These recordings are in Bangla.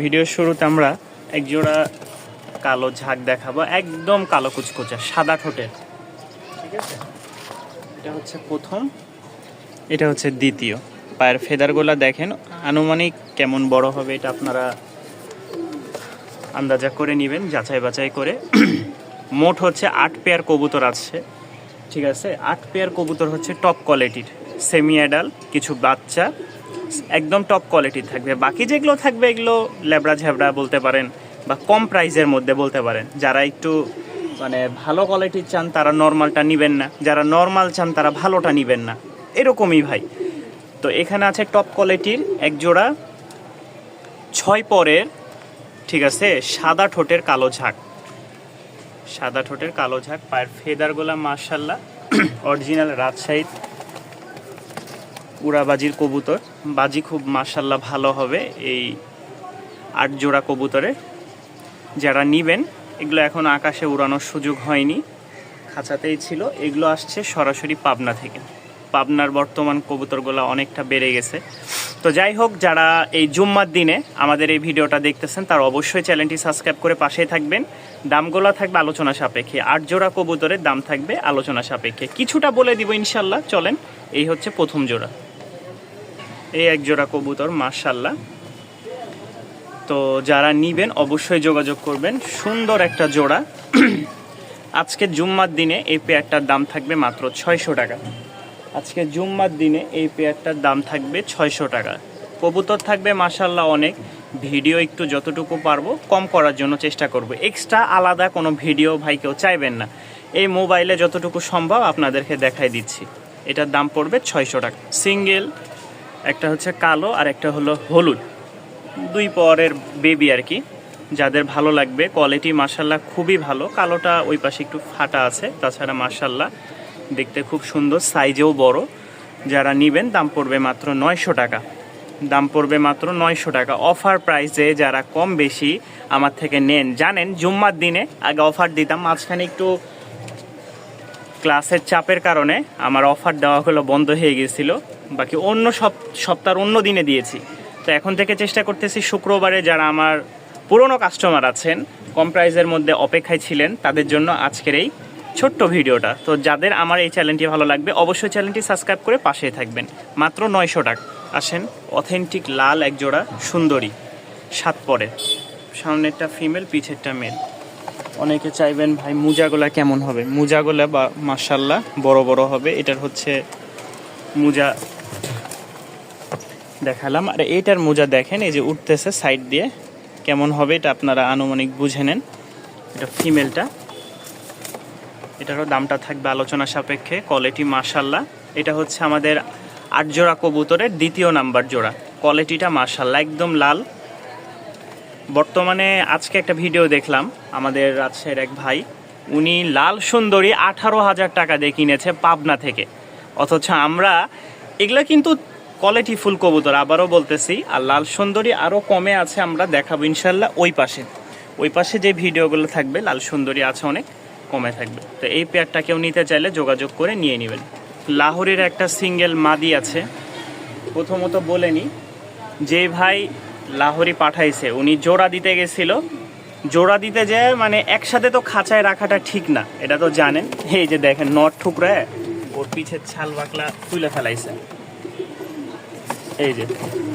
ভিডিওর শুরুতে আমরা এক জোড়া কালো ঝাঁক দেখাবো, একদম কালো কুচকুচা, সাদা ঠোঁটের। ঠিক আছে? এটা হচ্ছে প্রথম, এটা হচ্ছে দ্বিতীয়। পায়ের ফেদারগুলা দেখেন, আনুমানিক কেমন বড় হবে এটা আপনারা আন্দাজা করে নেবেন, যাচাই বাছাই করে। মোট হচ্ছে আট পেয়ার কবুতর আছে। ঠিক আছে? আট পেয়ার কবুতর হচ্ছে টপ কোয়ালিটির সেমি অ্যাডাল কিছু বাচ্চা। একদম টপ কোয়ালিটির থাকবে। বাকি যেগুলো থাকবে, এগুলো ল্যাবড়া ঝ্যাবড়া বলতে পারেন বা কম প্রাইসের মধ্যে বলতে পারেন। যারা একটু মানে ভালো কোয়ালিটির চান, তারা নর্মালটা নেবেন না। যারা নর্মাল চান, তারা ভালোটা নেবেন না। এরকমই ভাই। তো এখানে আছে টপ কোয়ালিটির এক জোড়া ছয় পরের, ঠিক আছে, সাদা ঠোঁটের কালো ঝাঁক। সাদা ঠোঁটের কালো ঝাঁক, পায়ের ফেদারগুলা মার্শাল্লাহ অরিজিনাল রাজশাহী উড়াবাজির কবুতর। বাজি খুব মার্শাল্লাহ ভালো হবে এই আট জোড়া কবুতরে যারা নিবেন, এগুলো এখন আকাশে উড়ানোর সুযোগ হয়নি, খাঁচাতেই ছিল। এগুলো আসছে সরাসরি পাবনা থেকে। পাবনার বর্তমান কবুতরগুলো অনেকটা বেড়ে গেছে। তো যাই হোক, যারা এই জুম্মার দিনে আমাদের এই ভিডিওটা দেখতেছেন, তার অবশ্যই চ্যানেলটি সাবস্ক্রাইব করে পাশেই থাকবেন। দামগুলো থাকবে আলোচনা সাপেক্ষে। আট জোড়া কবুতরের দাম থাকবে আলোচনা সাপেক্ষে। কিছুটা বলে দিব ইনশাল্লাহ। চলেন, এই হচ্ছে প্রথম জোড়া। এই এক জোড়া কবুতর মার্শাল্লাহ তো যারা নিবেন, অবশ্যই যোগাযোগ করবেন। সুন্দর একটা জোড়া। আজকে জুম্মার দিনে এই পেয়ারটার দাম থাকবে মাত্র ছয়শো টাকা। আজকে জুম্মার দিনে এই পেয়ারটার দাম থাকবে ছয়শো টাকা। কবুতর থাকবে মাসাল্লাহ অনেক। ভিডিও একটু যতটুকু পারব, কম করার জন্য চেষ্টা করব। এক্সট্রা আলাদা কোনো ভিডিও ভাই কেউ চাইবেন না। এই মোবাইলে যতটুকু সম্ভব আপনাদেরকে দেখাই দিচ্ছি। এটার দাম পড়বে ছয়শো টাকা। সিঙ্গেল একটা হচ্ছে কালো আর একটা হলো হলুদ। দুই পরের বেবি আর কি, যাদের ভালো লাগবে কোয়ালিটি মার্শাল্লাহ খুবই ভালো। কালোটা ওই পাশে একটু ফাটা আছে, তাছাড়া মার্শাল্লাহ দেখতে খুব সুন্দর সাইজেও বড়। যারা নিবেন, দাম পড়বে মাত্র নয়শো টাকা। দাম পড়বে মাত্র নয়শো টাকা। অফার প্রাইসে যারা কম বেশি আমার থেকে নেন, জানেন জুম্মার দিনে আগে অফার দিতাম, মাঝখানে একটু ক্লাসের চাপের কারণে আমার অফার দেওয়া হলো বন্ধ হয়ে গেছিল বাকি অন্য সপ, সপ্তাহের অন্য দিনে দিয়েছি। তো এখন থেকে চেষ্টা করতেছি শুক্রবারে যারা আমার পুরনো কাস্টমার আছেন, কম প্রাইসের মধ্যে অপেক্ষায় ছিলেন, তাদের জন্য আজকের এই ছোট্ট ভিডিওটা। তো যাদের আমার এই চ্যানেলটি ভালো লাগবে, অবশ্যই চ্যানেলটি সাবস্ক্রাইব করে পাশেই থাকবেন। মাত্র নয়শো টাকা। আসেন, অথেন্টিক লাল এক জোড়া সুন্দরী, সাত পরে। সামনেরটা ফিমেল, পিছেরটা মেল। অনেকে চাইবেন, ভাই, মুজাগুলা কেমন হবে? মুজাগুলা বা মাসাল্লাহ বড় বড় হবে। এটার হচ্ছে মুজা দেখালাম। আর এইটার মোজা দেখেন, এই যে উঠতেছে সাইড দিয়ে। কেমন হবে এটা আপনারা আনুমানিক বুঝে নেন। এটা ফিমেলটা। এটারও দামটা থাকবে আলোচনা সাপেক্ষে, কোয়ালিটি মার্শাল্লাহ এটা হচ্ছে আমাদের আট জোড়া কবুতরের দ্বিতীয় নাম্বার জোড়া। কোয়ালিটিটা মার্শাল্লাহ একদম লাল। বর্তমানে আজকে একটা ভিডিও দেখলাম, আমাদের রাজশাহীর এক ভাই। উনি লাল সুন্দরী আঠারো হাজার টাকা দিয়ে কিনেছে পাবনা থেকে। অথচ আমরা এগুলো কিন্তু কোয়ালিটি ফুল কবুতর, আবারও বলতেছি, আর লাল সুন্দরী আরও কমে আছে, আমরা দেখাবো ইনশাল্লাহ ওই পাশে। ওই পাশে যে ভিডিওগুলো থাকবে, লাল সুন্দরী আছে অনেক, কমে থাকবে। তো এই পেয়ারটা কেউ নিতে চাইলে যোগাযোগ করে নিয়ে নেবেন। লাহোরের একটা সিঙ্গেল মাদি আছে। প্রথমত বলে নিই যে ভাই লাহোরি পাঠাইছে, উনি জোড়া দিতে গেছিল। জোড়া দিতে যে মানে একসাথে তো খাঁচায় রাখাটা ঠিক না, এটা তো জানেন। এই যে দেখেন, নট ঠুকরায় ওর পিছের ছাল বাকলা তুলে ফেলাইছে। এই যে,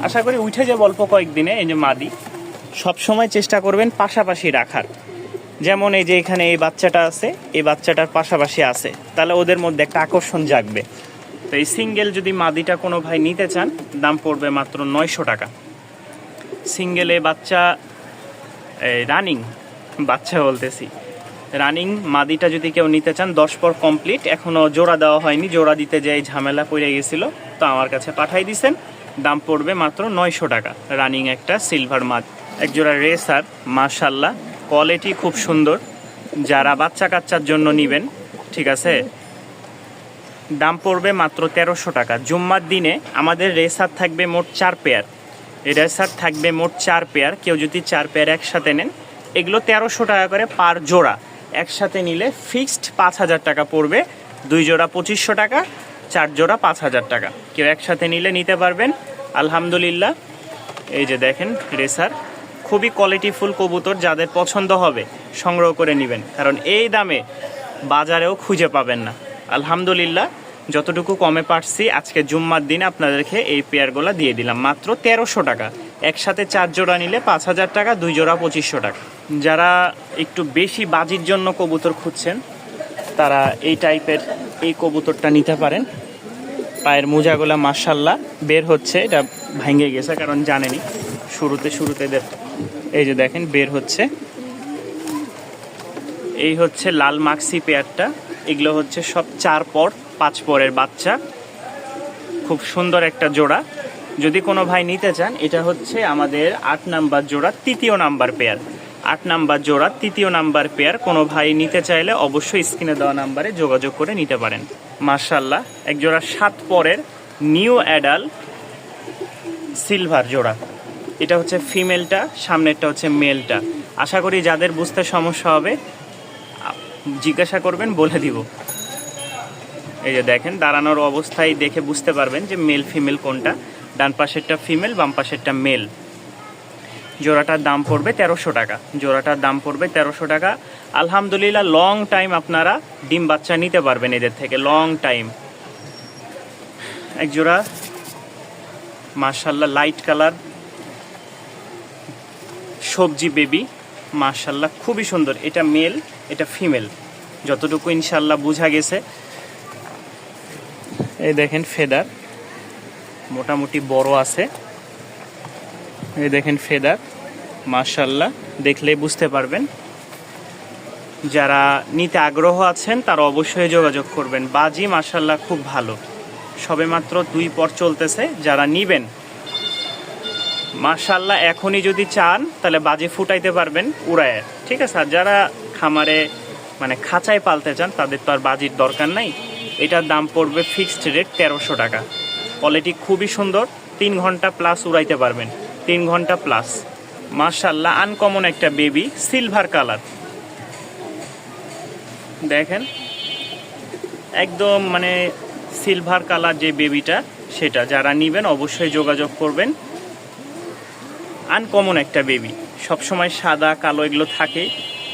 আশা করি উঠে যে অল্প কয়েকদিনে, এই যে মাদি। সব সময় চেষ্টা করবেন পাশাপাশি রাখার। যেমন এই যে এখানে এই বাচ্চাটা আছে, এই বাচ্চাটার পাশাপাশি আছে। তাহলে ওদের মধ্যে একটা আকর্ষণ জাগবে। তো এই সিঙ্গেল যদি মাদিটা কোনো ভাই নিতে চান, দাম পড়বে মাত্র নয়শো টাকা। সিঙ্গেলে বাচ্চা রানিং, বাচ্চা বলতেছি। রানিং, মাদিটা যদি কেউ নিতে চান, দশ পর কমপ্লিট। এখনও জোড়া দেওয়া হয়নি, জোড়া দিতে যাই ঝামেলা পড়ে গেছিল। তো আমার কাছে পাঠাই দিছেন, দাম পড়বে মাত্র নয়শো টাকা। রানিং একটা সিলভার মাদ একজোড়া রেসার মাশাল্লাহ কোয়ালিটি খুব সুন্দর। যারা বাচ্চা কাচ্চার জন্য নিবেন, ঠিক আছে? দাম পড়বে মাত্র তেরোশো টাকা। জুম্মার দিনে আমাদের রেসার থাকবে মোট চার পেয়ার। রেসার থাকবে মোট চার পেয়ার। কেউ যদি চার পেয়ার একসাথে নেন, এগুলো তেরোশো টাকা করে পার জোড়া। একসাথে নিলে ফিক্সড পাঁচ হাজার টাকা পড়বে। দুই জোড়া পঁচিশশো টাকা, চার জোড়া পাঁচ হাজার টাকা। কেউ একসাথে নিলে নিতে পারবেন। আলহামদুলিল্লাহ। এই যে দেখেন রেসার, খুবই কোয়ালিটিফুল কবুতর যাদের পছন্দ হবে, সংগ্রহ করে নেবেন। কারণ এই দামে বাজারেও খুঁজে পাবেন না। আলহামদুলিল্লাহ। যতটুকু কমে পারছি, আজকে জুম্মার দিন আপনাদেরকে এই পেয়ারগুলো দিয়ে দিলাম। মাত্র তেরোশো টাকা। একসাথে চার জোড়া নিলে পাঁচ হাজার টাকা, দুই জোড়া পঁচিশশো টাকা। যারা একটু বেশি বাজির জন্য কবুতর খুঁজছেন, তারা এই টাইপের এই কবুতরটা নিতে পারেন। পায়ের মোজাগুলা মার্শাল্লাহ বের হচ্ছে, এটা ভেঙে গেছে কারণ জানেনি। শুরুতে শুরুতে এই যে দেখেন, বের হচ্ছে। এই হচ্ছে লাল মাক্সি পেয়ারটা। এগুলো হচ্ছে সব চার পর পাঁচ পরের বাচ্চা। খুব সুন্দর একটা জোড়া। যদি কোনো ভাই নিতে চান, এটা হচ্ছে আমাদের আট নাম্বার জোড়া, তৃতীয় নাম্বার পেয়ার। আট নাম্বার জোড়া, তৃতীয় নাম্বার পেয়ার। কোনো ভাই নিতে চাইলে অবশ্যই স্ক্রিনে দেওয়া নাম্বারে যোগাযোগ করে নিতে পারেন। মার্শাল্লাহ এক জোড়া সাত পরের নিউ অ্যাডাল সিলভার জোড়া। এটা হচ্ছে ফিমেলটা, সামনেরটা হচ্ছে মেলটা। আশা করি যাদের বুঝতে সমস্যা হবে জিজ্ঞাসা করবেন, বলে দিব। এই যে দেখেন, দাঁড়ানোর অবস্থায় দেখে বুঝতে পারবেন যে মেল ফিমেল কোনটা। ডান পাশেরটা ফিমেল বাম পাশেরটা মেল জোড়াটার দাম পড়বে তেরোশো টাকা। জোড়াটার দাম পড়বে তেরোশো টাকা। আলহামদুলিল্লাহ লং টাইম আপনারা ডিম বাচ্চা নিতে পারবেন এদের থেকে লং টাইম এক জোড়া মার্শাল্লাহ লাইট কালার সবজি বেবি মার্শাল্লাহ খুবই সুন্দর। এটা মেল এটা ফিমেল যতটুকু ইনশাল্লাহ বোঝা গেছে। এই দেখেন ফেদার। মোটামুটি বড় আছে। এই দেখেন ফেদার। মার্শাল্লাহ দেখলেই বুঝতে পারবেন। যারা নিতে আগ্রহ আছেন, তারা অবশ্যই যোগাযোগ করবেন। বাজি মার্শাল্লাহ খুব ভালো। সবে মাত্র দুই পর চলতেছে, যারা নিবেন মার্শাল্লাহ এখনই যদি চান, তাহলে বাজি ফুটাইতে পারবেন উড়ায়। ঠিক আছে? আর যারা খামারে মানে খাঁচায় পালতে চান, তাদের তো আর বাজির দরকার নাই। এটার দাম পড়বে ফিক্সড রেট তেরোশো টাকা। কোয়ালিটি খুবই সুন্দর, তিন ঘণ্টা প্লাস উড়াইতে পারবেন। তিন ঘণ্টা প্লাস মার্শাল্লাহ আনকমন একটা বেবি সিলভার কালার দেখেন, একদম মানে সিলভার কালার যে বেবিটা সেটা যারা নিবেন অবশ্যই যোগাযোগ করবেন। আনকমন একটা বেবি সবসময় সাদা, কালো এগুলো থাকে,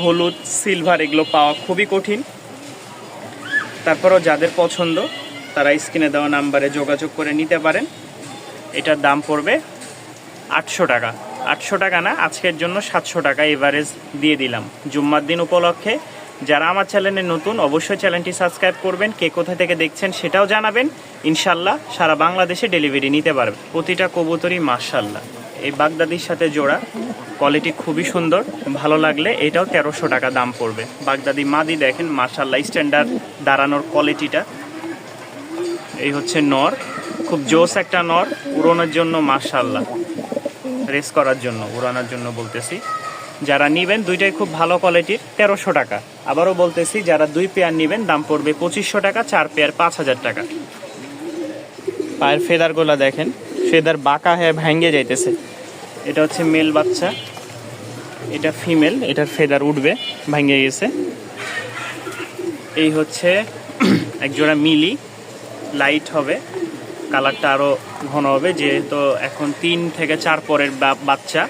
হলুদ সিলভার এগুলো পাওয়া খুবই কঠিন। তারপরও যাদের পছন্দ, তারা স্ক্রিনে দেওয়া নাম্বারে যোগাযোগ করে নিতে পারেন। এটার দাম পড়বে আটশো টাকা। আটশো টাকা না, আজকের জন্য সাতশো টাকা এভারেজ দিয়ে দিলাম। জুম্মার দিন উপলক্ষে যারা আমার চ্যানেলে নতুন, অবশ্যই চ্যানেলটি সাবস্ক্রাইব করবেন। কে কোথা থেকে দেখছেন সেটাও জানাবেন। ইনশাল্লাহ সারা বাংলাদেশে ডেলিভারি নিতে পারবে। প্রতিটা কবুতরই মার্শাল্লাহ এই বাগদাদির সাথে জোড়া। কোয়ালিটি খুবই সুন্দর, ভালো লাগলে এটাও তেরোশো টাকা দাম পড়বে। বাগদাদি মাদি দেখেন মার্শাল্লাহ স্ট্যান্ডার্ড দাঁড়ানোর কোয়ালিটিটা এই হচ্ছে নর, খুব জোস একটা নর, উড়োনোর জন্য মার্শাল্লাহ রেস করার জন্য, উড়ানোর জন্য বলতেছি। যারা নিবেন, দুইটাই খুব ভালো কোয়ালিটির তেরোশো টাকা। আবারও বলতেছি, যারা দুই পেয়ার নিবেন, দাম পড়বে পঁচিশশো টাকা, চার পেয়ার পাঁচ হাজার টাকা। পায়ের ফেদারগুলো দেখেন, ফেদার বাঁকা হয়ে ভেঙে যাইতেছে। এটা হচ্ছে মেল বাচ্চা। এটা ফিমেল, এটার ফেদার উঠবে, ভেঙে গেছে। এই হচ্ছে একজোড়া মিলি। লাইট হবে কালারটা আরও ঘন হবে, যেহেতু এখন তিন থেকে চার পরের বাচ্চা।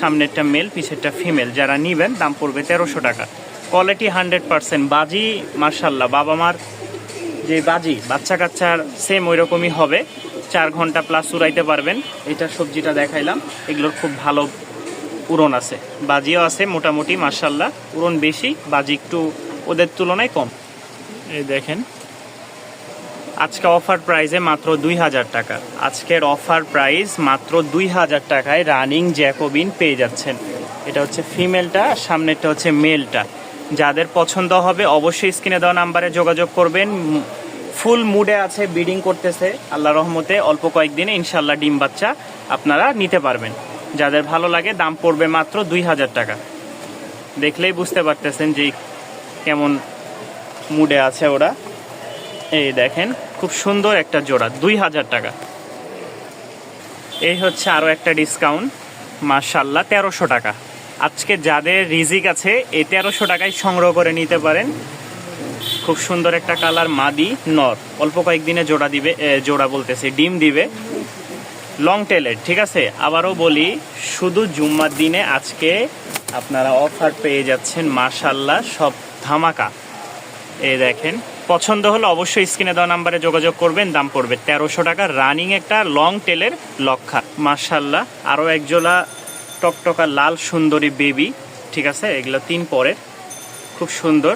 সামনেরটা মেল, পিছেরটা ফিমেল। যারা নিবেন, দাম পড়বে তেরোশো টাকা। কোয়ালিটি হান্ড্রেড পারসেন্ট বাজি মার্শাল্লাহ বাবা মার যে বাজি বাচ্চা কাচ্চার সেম ওই রকমই হবে। চার ঘণ্টা প্লাস উড়াইতে পারবেন। এটা সবজিটা দেখাইলাম। এগুলোর খুব ভালো উড়ন আছে। বাজিও আছে মোটামুটি মার্শাল্লাহ উড়ন বেশি, বাজি একটু ওদের তুলনায় কম। এই দেখেন। আজকে অফার প্রাইসে মাত্র দুই হাজার টাকা। আজকের অফার প্রাইস মাত্র দুই হাজার টাকায় রানিং জ্যাকোবিন পেয়ে যাচ্ছেন। এটা হচ্ছে ফিমেলটা সামনেরটা হচ্ছে মেলটা যাদের পছন্দ হবে, অবশ্যই স্ক্রিনে দেওয়া নাম্বারে যোগাযোগ করবেন। ফুল মুডে আছে বিডিং করতেছে। আল্লাহ রহমতে অল্প কয়েকদিনে ইনশাল্লাহ ডিম বাচ্চা আপনারা নিতে পারবেন। যাদের ভালো লাগে, দাম পড়বে মাত্র দুই হাজার টাকা। দেখলেই বুঝতে পারতেছেন যে কেমন মুডে আছে ওরা। এই দেখেন, খুব সুন্দর একটা জোড়া, দুই হাজার টাকা। এই হচ্ছে আরও একটা ডিসকাউন্ট মার্শাল্লাহ তেরোশো টাকা। আজকে যাদের রিজিক আছে, এই তেরোশো টাকায় সংগ্রহ করে নিতে পারেন। খুব সুন্দর একটা কালার মাদি নর। অল্প কয়েকদিনে জোড়া দিবে জোড়া বলতেছে, ডিম দিবে। লং টেলের ঠিক আছে? আবারও বলি, শুধু জুম্মার দিনে আজকে আপনারা অফার পেয়ে যাচ্ছেন মার্শাল্লাহ সব ধামাকা। এ দেখেন, পছন্দ হলে অবশ্যই স্ক্রিনে দেওয়া নাম্বারে যোগাযোগ করবেন, দাম পড়বে তেরোশো টাকা। রানিং একটা লং টেলের লক্ষা মার্শাল্লাহ আরও একজোলা টকটকা লাল সুন্দরী বেবি ঠিক আছে? এগুলো তিন পরের, খুব সুন্দর।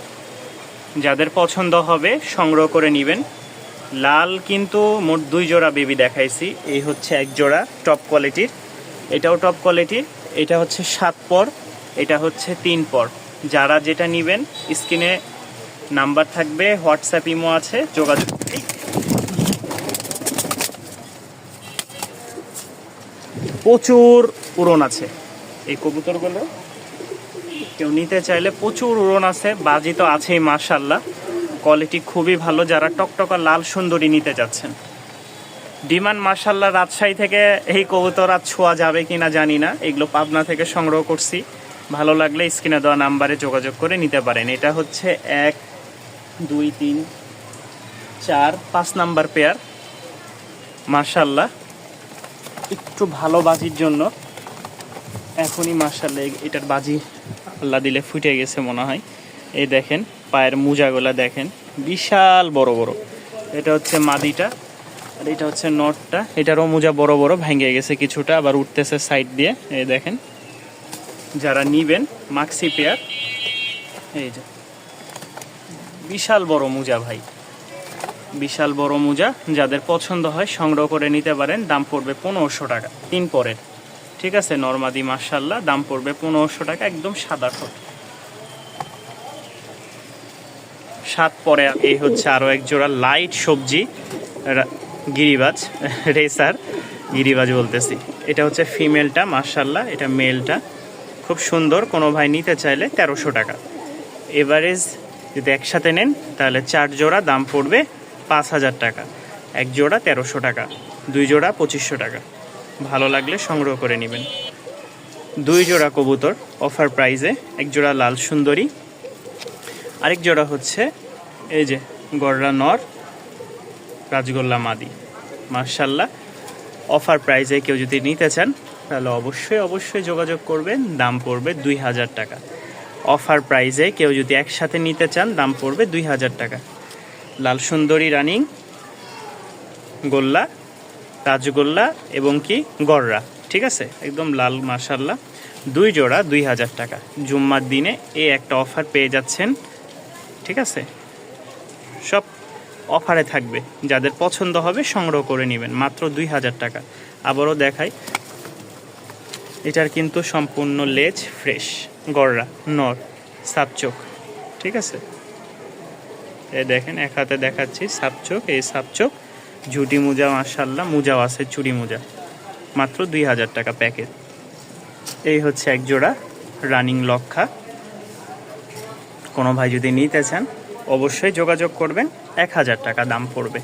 যাদের পছন্দ হবে, সংগ্রহ করে নেবেন। লাল কিন্তু মোট দুই জোড়া বেবি দেখাইছি। এই হচ্ছে এক জোড়া টপ কোয়ালিটির এটাও টপ কোয়ালিটির এটা হচ্ছে সাত পর, এটা হচ্ছে তিন পর। যারা যেটা নেবেন, স্ক্রিনে নাম্বার থাকবে, হোয়াটসঅ্যাপ ইমো আছে, যোগাযোগ প্রচুর উড়ন আছে। এই কবুতরগুলো কেউ নিতে চাইলে প্রচুর উড়ন আছে, বাজি তো আছেই মার্শাল্লাহ কোয়ালিটি খুবই ভালো, যারা টকটকা লাল সুন্দরী নিতে চাচ্ছেন ডিমান্ড মার্শাল্লাহ রাজশাহী থেকে এই কবুতর আর ছোঁয়া যাবে কি না জানি না, এগুলো পাবনা থেকে সংগ্রহ করছি। ভালো লাগলে স্ক্রিনে দেওয়া নাম্বারে যোগাযোগ করে নিতে পারেন। এটা হচ্ছে এক, দুই, তিন, চার, পাঁচ নাম্বার পেয়ার মার্শাল্লাহ একটু ভালো বাজির জন্য। এখনই মার্শাল্লাহ এটার বাজি আল্লাহ দিলে ফুটে গেছে মনে হয়। এই দেখেন, পায়ের মোজাগুলা দেখেন, বিশাল বড় বড়। এটা হচ্ছে মাদিটা আর এটা হচ্ছে নটটা। এটারও মোজা বড় বড়, ভেঙে গেছে কিছুটা, আবার উঠতেছে সাইড দিয়ে। এই দেখেন, যারা নিবেন, মাক্সি পেয়ার। এই যে, বিশাল বড় মোজা ভাই। বিশাল বড় মোজা, যাদের পছন্দ হয় সংগ্রহ করে নিতে পারেন, দাম পড়বে পনেরোশো টাকা, তিন পরের। ঠিক আছে, নর্মাদি মার্শাল্লাহ দাম পড়বে পনেরোশো টাকা, একদম সাদা ঠোঁট। সাত পরে এই হচ্ছে আরও এক জোড়া লাইট সবজি গিরিবাজ, রেসার, গিরিবাজ বলতেছি। এটা হচ্ছে ফিমেলটা মার্শাল্লাহ এটা মেলটা খুব সুন্দর, কোনো ভাই নিতে চাইলে তেরোশো টাকা। এভারেজ, যদি একসাথে নেন, তাহলে চার জোড়া, দাম পড়বে পাঁচ হাজার টাকা। এক জোড়া তেরোশো টাকা, দুই জোড়া পঁচিশশো টাকা। ভালো লাগলে সংগ্রহ করে নেবেন। দুই জোড়া কবুতর অফার প্রাইজে এক জোড়া লাল সুন্দরী, আরেক জোড়া হচ্ছে এই যে গররা নর, রাজগোল্লা মাদি। মার্শাল্লাহ অফার প্রাইজে কেউ যদি নিতে চান, তাহলে অবশ্যই অবশ্যই যোগাযোগ করবেন। দাম পড়বে দুই হাজার টাকা। অফার প্রাইজে কেউ যদি একসাথে নিতে চান, দাম পড়বে দুই হাজার টাকা। লাল সুন্দরী রানিং গোল্লা রাজগোল্লা এবং কি গররা, ঠিক আছে? একদম লাল মার্শাল্লাহ দুই জোড়া, দুই হাজার টাকা। জুম্মার দিনে এই একটা অফার পেয়ে যাচ্ছেন, ঠিক আছে? সব অফারে থাকবে। যাদের পছন্দ হবে, সংগ্রহ করে নেবেন। মাত্র দুই হাজার টাকা। আবারও দেখাই, এটার কিন্তু সম্পূর্ণ লেজ ফ্রেশ গররা, নর সাপচোক ঠিক আছে? এই দেখেন, এক হাতে দেখাচ্ছি সাপচোক এই সাপচোক ঝুটি মোজা মার্শাল্লাহ মোজাও আছে চুরি মোজা। মাত্র দুই হাজার টাকা প্যাকেট। এই হচ্ছে এক জোড়া রানিং লক্ষা। কোনো ভাই যদি নিতে চান, অবশ্যই যোগাযোগ করবেন, এক হাজার টাকা দাম পড়বে।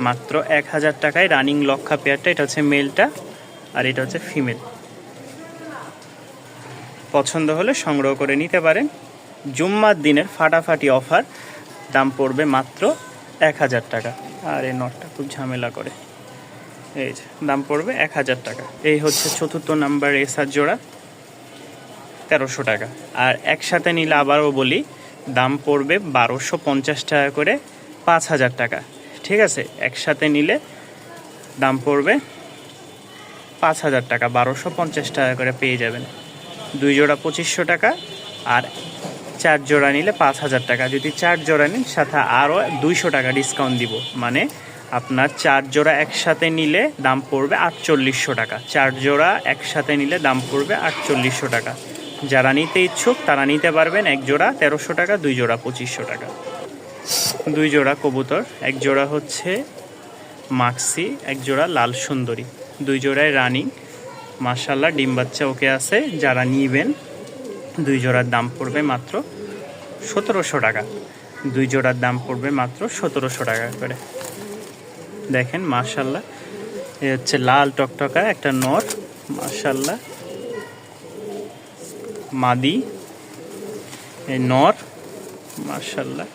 মাত্র এক হাজার টাকায় রানিং লক্ষা পেয়ারটা, এটা হচ্ছে মেলটা আর এটা হচ্ছে ফিমেল। পছন্দ হলে সংগ্রহ করে নিতে পারেন। জুম্মার দিনের ফাটাফাটি অফার, দাম পড়বে মাত্র এক হাজার টাকা। আর এই নটটা খুব ঝামেলা করে। এই যে, দাম পড়বে এক হাজার টাকা। এই হচ্ছে চতুর্থ নাম্বার এসার জোড়া, তেরোশো টাকা। আর একসাথে নিলে আবারও বলি, দাম পড়বে বারোশো পঞ্চাশ টাকা করে পাঁচ হাজার টাকা। ঠিক আছে? একসাথে নিলে দাম পড়বে পাঁচ হাজার টাকা, বারোশো পঞ্চাশ টাকা করে পেয়ে যাবেন। দুই জোড়া পঁচিশশো টাকা আর চার জোড়া নিলে পাঁচ হাজার টাকা। যদি চার জোড়া নিন, সাথে আরও দুইশো টাকা ডিসকাউন্ট দিব। মানে আপনার চার জোড়া একসাথে নিলে দাম পড়বে আটচল্লিশশো টাকা। চার জোড়া একসাথে নিলে দাম পড়বে আটচল্লিশশো টাকা। যারা নিতে ইচ্ছুক, তারা নিতে পারবেন। এক জোড়া তেরোশো টাকা, দুই জোড়া পঁচিশশো টাকা। দুই জোড়া কবুতর, এক জোড়া হচ্ছে মাক্সি, এক জোড়া লাল সুন্দরী। দুই জোড়ায় রানিং। মার্শাল্লাহ ডিম বাচ্চা ওকে আছে। যারা নিবেন দুই জোড়ার দাম পড়বে মাত্র সতেরোশো টাকা। দুই জোড়ার দাম পড়বে মাত্র সতেরোশো টাকা করে। দেখেন মার্শাল্লাহ এ হচ্ছে লাল টকটকা, একটা নর মার্শাল্লাহ মাদি, এই নর মার্শাল্লাহ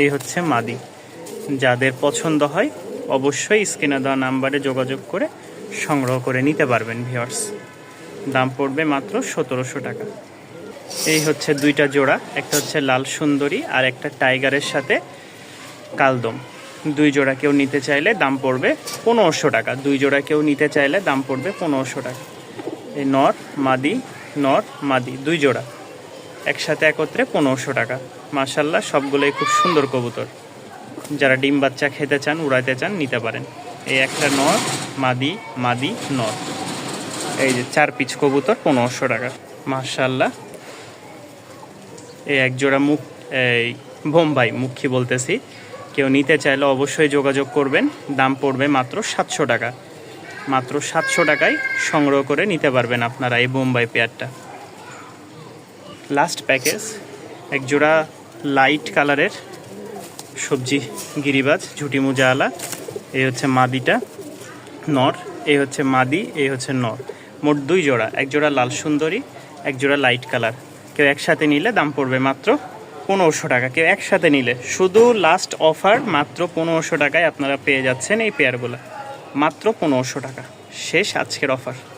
এই হচ্ছে মাদি। যাদের পছন্দ হয়, অবশ্যই স্ক্রিনে দেওয়া নাম্বারে যোগাযোগ করে সংগ্রহ করে নিতে পারবেন ভিওর্স দাম পড়বে মাত্র সতেরোশো টাকা। এই হচ্ছে দুইটা জোড়া, একটা হচ্ছে লাল সুন্দরী আর একটা টাইগারের সাথে কালদম। দুই জোড়া কেউ নিতে চাইলে দাম পড়বে পনেরোশো টাকা। দুই জোড়া কেউ নিতে চাইলে দাম পড়বে পনেরোশো টাকা। এই নর, মাদি নর, মাদি, দুই জোড়া একসাথে একত্রে পনেরোশো টাকা। মাশাল্লাহ, সবগুলোই খুব সুন্দর কবুতর। যারা ডিম বাচ্চা খেতে চান, উড়াইতে চান, নিতে পারেন। এই একটা নর, মাদি মাদি, নর। এই যে চার পিচ কবুতর, পনেরোশো টাকা। মাশাল্লাহ এই এক জোড়া মুখ, এই বোম্বাই মুখী বলতেছি। কেউ নিতে চাইলে অবশ্যই যোগাযোগ করবেন। দাম পড়বে মাত্র সাতশো টাকা। মাত্র সাতশো টাকায় সংগ্রহ করে নিতে পারবেন আপনারা এই বোম্বাই পেয়ারটা। লাস্ট প্যাকেজ এক জোড়া লাইট কালারের সবজি গিরিবাজ, ঝুটি মুজাওয়ালা এই হচ্ছে মাদিটা, নর, এই হচ্ছে মাদি, এই হচ্ছে নর। মোট দুই জোড়া এক জোড়া লাল সুন্দরী এক জোড়া লাইট কালার কেউ একসাথে নিলে দাম পড়বে মাত্র পনেরোশো টাকা। কেউ একসাথে নিলে। শুধু লাস্ট অফার মাত্র পনেরোশো টাকায় আপনারা পেয়ে যাচ্ছেন এই পেয়ারগুলো মাত্র পনেরোশো টাকা। শেষ আজকের অফার